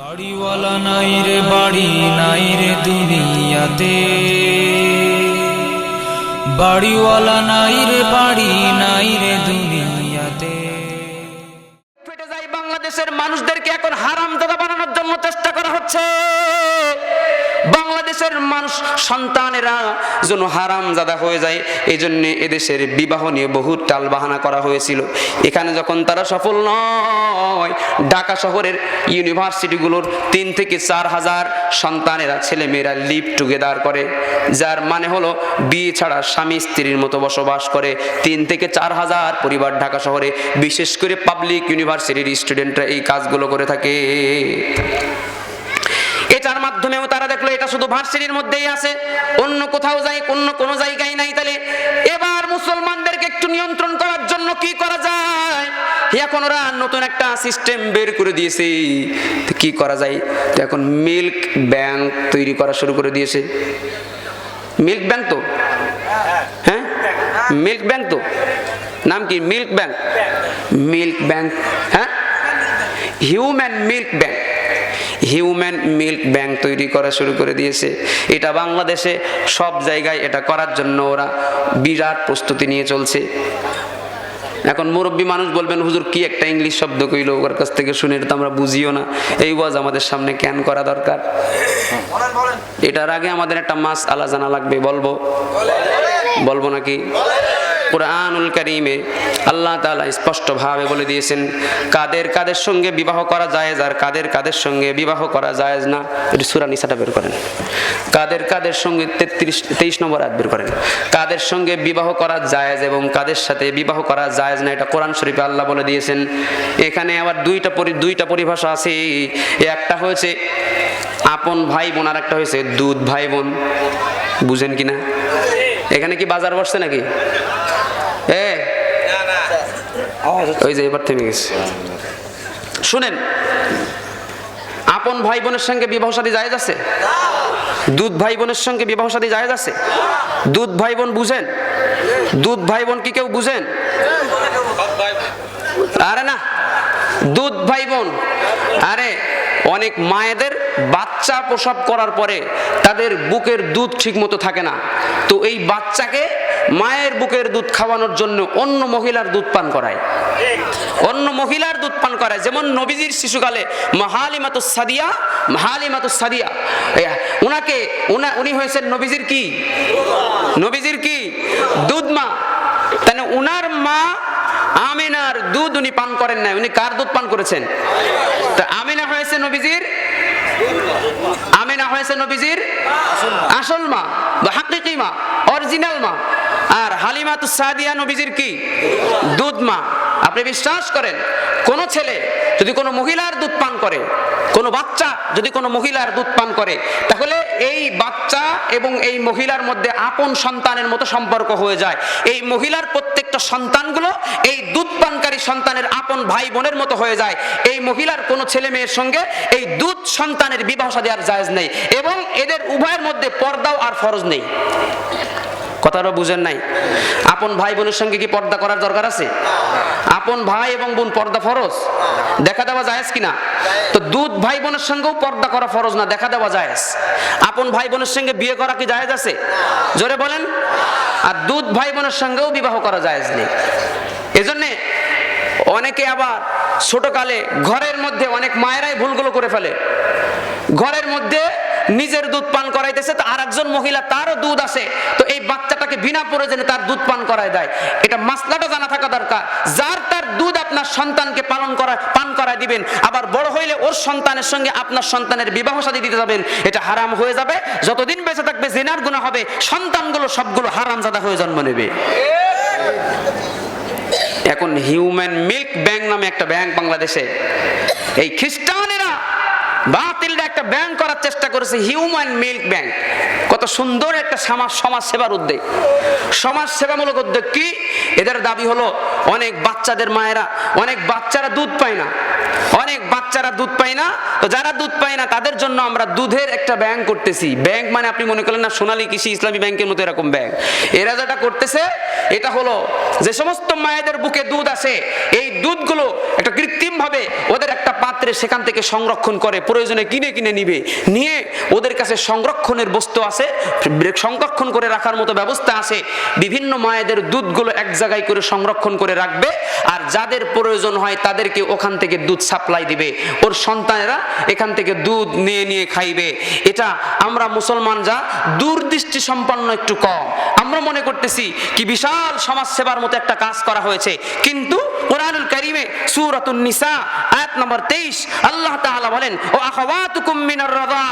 বাড়িওয়ালা নাই রে, বাড়ি নাই রে দুনিয়াতে। বাড়িওয়ালা নাই রে, বাড়ি নাই রে দুনিয়াতে। ফেটে যায় বাংলাদেশের মানুষদেরকে এখন হারাম দাদা বানানোর জন্য চেষ্টা করা হচ্ছে। বাংলাদেশের মানুষ, সন্তানেরা যেন হারাম জাদা হয়ে যায় এই জন্য এদেশের বিবাহ নিয়ে বহু টাল বাহানা করা হয়েছিল। এখানে যখন তারা সফল নয়, ঢাকা শহরের ইউনিভার্সিটিগুলোর তিন থেকে চার হাজার সন্তানেরা, ছেলেমেয়েরা লিভ টুগেদার করে, যার মানে হলো বিয়ে ছাড়া স্বামী স্ত্রীর মতো বসবাস করে। তিন থেকে চার হাজার পরিবার ঢাকা শহরে, বিশেষ করে পাবলিক ইউনিভার্সিটির স্টুডেন্টরা এই কাজগুলো করে থাকে। এটার মাধ্যমেও তারা শুধু ভার্সিটির মধ্যেই আছে, অন্য কোথাও যাই, অন্য কোনো জায়গায় নাই। তাহলে এবার মুসলমানদেরকে একটু নিয়ন্ত্রণ করার জন্য কি করা যায়? এখন ওরা নতুন একটা সিস্টেম বের করে দিয়েছে। কি করা যায়? এখন মিল্ক ব্যাংক তৈরি করা শুরু করে দিয়েছে। মিল্ক ব্যাংক তো? হ্যাঁ? মিল্ক ব্যাংক তো? নাম কি? মিল্ক ব্যাংক মিল্ক ব্যাংক হ্যাঁ? Human milk bank human milk bank তৈরি করা শুরু করে দিয়েছে। এটা বাংলাদেশে সব জায়গায় এটা করার জন্য ওরা বিরাট প্রস্তুতি নিয়ে চলছে। এখন মুরব্বী মানুষ বলবেন, হুজুর, কি একটা ইংলিশ শব্দ কইলো? ওর কাছ থেকে শুনে তো আমরা বুঝিও না। এই ওয়াজ আমাদের সামনে ক্যান করা দরকার? এটার আগে আমাদের একটা মাস আলা জানা লাগবে, বলব? বলব নাকি? কোরআনুল করিমে আল্লাহ তাআলা স্পষ্টভাবে বলে দিয়েছেন, কাদের কাদের সঙ্গে বিবাহ করা জায়েজ আর কাদের কাদের সঙ্গে বিবাহ করা জায়েজ না, এটি সূরা নিসাটা বের করেন। কাদের কাদের সঙ্গে তেত্রিশ, তেইশ নম্বর আয়াত বের করেন। কাদের সঙ্গে বিবাহ করা জায়েজ এবং কাদের সাথে বিবাহ করা জায়েজ না, এটা কোরআন শরীফে আল্লাহ বলে দিয়েছেন। এখানে আবার দুইটা পরি, দুইটা পরিভাষা আছে। একটা হয়েছে আপন ভাই বোন আর একটা হয়েছে দুধ ভাই বোন। বুঝেন কিনা? এখানে কি বাজার বসছে নাকি? ওই যে এবার থেমে গেছে। শুনেন, আপন ভাই বোনের সঙ্গে বিবাহ সাথী জায়েজ আছে? দুধ ভাই বোনের সঙ্গে বিবাহ সাথী জায়েজ আছে? দুধ ভাই বোন বুঝেন? দুধ ভাই বোন কি কেউ বুঝেন? আরে না, দুধ ভাই বোন আরে অনেক মায়েদের বাচ্চা প্রসব করার পরে তাদের বুকের দুধ ঠিক মতো থাকে না। তো এই বাচ্চাকে মায়ের বুকের দুধ খাওয়ানোর জন্য অন্য মহিলার দুধ পান করায়। অন্য মহিলার দুধ পান করায়। যেমন নবীজির শিশুকালে মাহালিমাতু সাদিয়া মাহালিমাতু সাদিয়া। উনা, উনি হয়েছেন নবীজির কি? নবীজির কি? দুধ মা। তাহলে উনার মা আমিনার দুধ উনি পান করেন নাই। উনি কার দুধ পান করেছেন? তা আমিনা হয়েছে নবীজির? আমিনা হয়েছে নবীজির? আসল মা, বা হাকিকি মা, অরিজিনাল মা। আর হালিমাতু সাদিয়া নবীজির কি? দুধ মা। আপনি বিশ্বাস করেন, কোন ছেলে যদি কোনো মহিলার দুধ পান করে, কোনো বাচ্চা যদি কোনো মহিলার দুধ পান করে, তাহলে এই বাচ্চা এবং এই মহিলার মধ্যে আপন সন্তানের মতো সম্পর্ক হয়ে যায়। এই মহিলার প্রত্যেকটা সন্তানগুলো এই দুধ পানকারী সন্তানের আপন ভাই বোনের মতো হয়ে যায়। এই মহিলার কোনো ছেলে মেয়ের সঙ্গে এই দুধ সন্তানের বিবাহ সাদী আর জায়েজ নেই এবং এদের উভয়ের মধ্যে পর্দাও আর ফরজ নেই। কথাটা বুঝেন নাই? আপন ভাই বোনের সঙ্গে কি পর্দা করার দরকার আছে? আপন ভাই এবং বোন পর্দা ফরজ? দেখা দেওয়া জায়েজ কিনা? তো দুধ ভাই বোনের সঙ্গেও পর্দা করা ফরজ না, দেখা দেওয়া জায়েজ। আপন ভাই বোনের সঙ্গে বিয়ে করা কি জায়েজ আছে? জোরে বলেন। আর দুধ ভাই বোনের সঙ্গেও বিবাহ করা জায়েজ নেই। এজন্যে অনেকে আবার ছোটকালে ঘরের মধ্যে অনেক মায়েরাই ভুলগুলো করে ফেলে। ঘরের মধ্যে নিজের দুধ পান করাইতেছে, তো আর একজন মহিলা তারও দুধ আছে তো এই বাচ্চাটাকে বিনা প্রয়োজনে তার দুধ পান করায় দেয়। এটা মাসলাটা জানা থাকা দরকার, যার তার দুধ আপনার সন্তানকে পালন করা, পান করায় দিবেন, আবার বড় হইলে ওর সন্তানের সঙ্গে আপনার সন্তানের বিবাহ সাথী দিতে যাবেন। এটা হারাম হয়ে যাবে, যতদিন বেঁচে থাকবে, জেনার গুণা হবে, সন্তানগুলো সবগুলো হারামজাদা হয়ে জন্ম নেবে। এখন হিউম্যান মিল্ক ব্যাংক নামে একটা ব্যাংক বাংলাদেশে। এই খ্রিস্টানেরা বাতিলটা একটা ব্যাংক করার চেষ্টা করেছে, হিউম্যান মিল্ক ব্যাংক। কত সুন্দর একটা সমাজ সমাজ সেবার উদ্যোগ। সমাজ সেবামূলক উদ্যোগ কি? এদের দাবি হলো, অনেক বাচ্চাদের মায়েরা, অনেক বাচ্চারা দুধ পায় না। বাচ্চারা দুধ পায় না, তো যারা দুধ পায় না, তাদের জন্য আমরা দুধের একটা ব্যাংক করতেছি। ব্যাংক মানে আপনি মনে করলেন না, সোনালী কৃষি, ইসলামী ব্যাংকের মতো এরকম ব্যাংক এরা যেটা করতেছে, এটা হলো যে সমস্ত মায়েদের বুকে দুধ আছে এই দুধগুলো একটা কৃত্রিম ভাবে ওদের একটা পাত্রে সেখান থেকে সংরক্ষণ করে, প্রয়োজনে কিনে কিনে নিবে। নিয়ে ওদের কাছে সংরক্ষণের বস্তু আছে সংরক্ষণ করে রাখার মতো ব্যবস্থা আছে বিভিন্ন মায়েদের দুধগুলো এক জায়গায় করে সংরক্ষণ করে রাখবে, আর যাদের প্রয়োজন হয় তাদেরকে ওখান থেকে দুধ সাপ্লাই দিবে। ওর সন্তানেরা এখান থেকে দুধ নিয়ে নিয়ে খাইবে। এটা আমরা মুসলমান যা, দূরদৃষ্টি সম্পন্ন একটু কম। আমরা মনে করতেছি কি বিশাল সমাজ সেবার মতো একটা কাজ করা হয়েছে। কিন্তু কোরআনুল কারিমে সূরাতুন নিসা, আয়াত নম্বর 23 আল্লাহ তাআলা বলেন, ও আখাওয়াতুকুম মিনার রাদা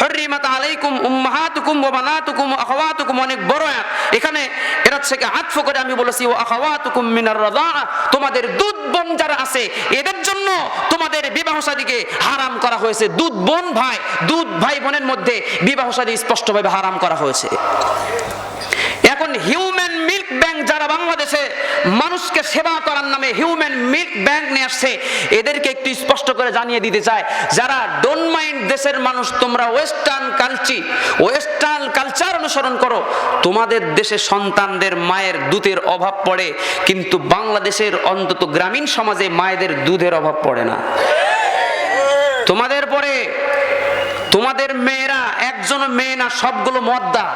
হরিমাত আলাইকুম উম্মাহাতুকুম ওয়া বানাতুকুম ওয়া আখাওয়াতুকুম। অনেক বড় আয়াত। এখানে এরা থেকে আতফ করে আমি বলেছি, ও আখাওয়াতুকুম মিনার রাদা, তোমাদের দুধ বোন যারা আছে, এদের তোমাদের বিবাহ সাদীকে হারাম করা হয়েছে। দুধ বোন ভাই, দুধ ভাই বোনের মধ্যে বিবাহ সাদী স্পষ্টভাবে হারাম করা হয়েছে। এখন হিউম্যান মিল্ক যারা বাংলাদেশে মানুষকে সেবা করার নামে হিউম্যান মিল্ক ব্যাংক নিয়ে আসছে, এদেরকে একটু স্পষ্ট করে জানিয়ে দিতে চায় যারা ডোন্ট মাইন্ড দেশের মানুষ, তোমরা ওয়েস্টার্ন কালচি ওয়েস্টার্ন কালচার অনুসরণ করো। তোমাদের দেশে সন্তানদের মায়ের দুধের অভাব পড়ে, কিন্তু বাংলাদেশের অন্তত গ্রামীণ সমাজে মায়েদের দুধের অভাব পড়ে না। তোমাদের পরে তোমাদের মেয়েরা, একজন মেয়ে না, সবগুলো মদ্দা।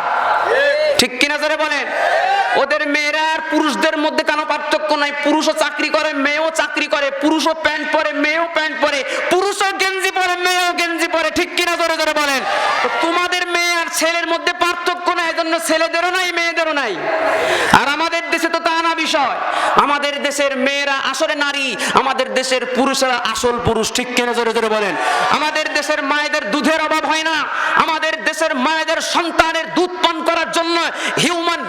ঠিক কিনা ধরে বলেন? ওদের মেয়েরা আর পুরুষদের মধ্যে কেন পার্থক্য নাই? পুরুষও চাকরি করে, মেয়েও চাকরি করে, পুরুষও প্যান্ট পরে, মেয়েও প্যান্ট পরে, পুরুষও গেঞ্জি পরে, মেয়েও গেঞ্জি পরে, ঠিক কিনা ধরে ধরে বলেন? তোমাদের মেয়ে আর ছেলের মধ্যে পার্থক্য নাই, এজন্য ছেলেদেরও নাই, মেয়েদেরও নাই। আর আমাদের দেশে তো তা না বিষয়। আমাদের দেশের মেয়েরা আসলে নারী, আমাদের দেশের পুরুষেরা আসল পুরুষ, ঠিক কিনা জোরে জোরে বলেন? আমাদের দেশের মায়েদের দুধের অভাব হয় না। আমাদের দেশের মায়েদের সন্তানের দুধ পান করার জন্য হিউম্যান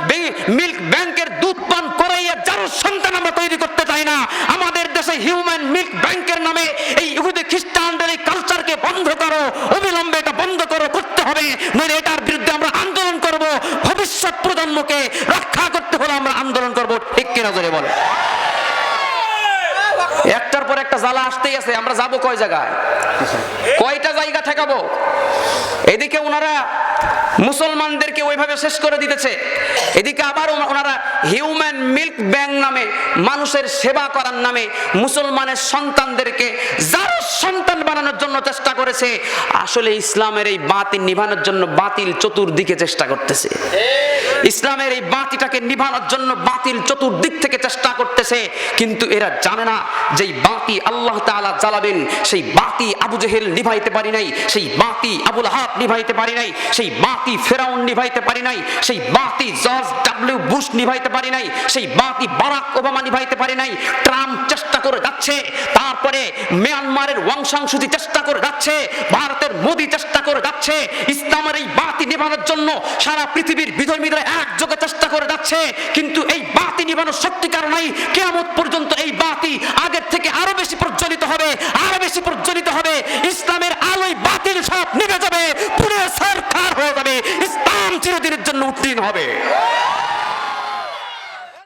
মিল্ক ব্যাংকের দুধ পান করাইয়া যার সন্তান আমরা তৈরি করতে চাই না আমাদের দেশে হিউম্যান মিল্ক ব্যাংকের নামে এই ইহুদি খ্রিস্টানদের এই কালচারকে বন্ধ করো, অবিলম্বে এটা বন্ধ করো, করতে হবে। নইলে এটার বিরুদ্ধে আমরা আন্দোলন করব। ভবিষ্যৎ প্রজন্মকে রক্ষা করতে হলে আমরা আন্দোলন করব ঠিক কিনা ধরে বলে একটার পর একটা জ্বালা আসতেই আছে, আমরা যাব কয় জায়গায়? কয়টা জায়গা ঠেকাবো? এদিকে ওনারা মুসলমানদেরকে ওইভাবে শেষ করে দিতেছে। এদিকে আবার ওনারা হিউম্যান মিল্ক ব্যাংক নামে মানুষের সেবা করার নামে মুসলমানের সন্তানদেরকে যার সন্তান বানানোর জন্য চেষ্টা করেছে, আসলে ইসলামের এই বাতিল নিভানোর জন্য বাতিল চতুর্দিকে চেষ্টা করতেছে। ইসলামের এই বাতিটাকে নিভানোর জন্য বাতিল চতুর্দিক থেকে চেষ্টা করতেছে, কিন্তু এরা জানে না যে বাতি আল্লাহ তাআলা জ্বালাবেন, সেই বাতি আবু জেহেল নিভাইতে পারি নাই, সেই বাতি আবুল হাত নিভাইতে পারি নাই, সেই বাতি ফেরাউন নিভাইতে পারি নাই, সেই বাতি জর্জ ডাব্লিউ নিভাইতে পারি নাই, সেই বাতি বারাক ওবামা নিভাইতে পারি নাই, ট্রাম্প চেষ্টা করে যাচ্ছে, তারপরে মিয়ানমারের ওয়াংশাংশুতি চেষ্টা করে যাচ্ছে, ভারতের মোদি চেষ্টা করে যাচ্ছে, ইসলামের এই বাতি নিভানোর জন্য সারা পৃথিবীর বিধর্মীরা একযোগে চেষ্টা করে যাচ্ছে, কিন্তু এই বাতি নিভানোর সত্যিকার নাই, কেয়ামত পর্যন্ত এই বাতি আগের থেকে আরও বেশি প্রজ্বলিত হবে, আরও বেশি প্রজ্বলিত হবে, ইসলামের আলোয় বাতিল সব নিভে যাবে পুরো সরকার হয়ে যাবে, ইসলাম চিরদিনের জন্য উত্তীর্ণ হবে।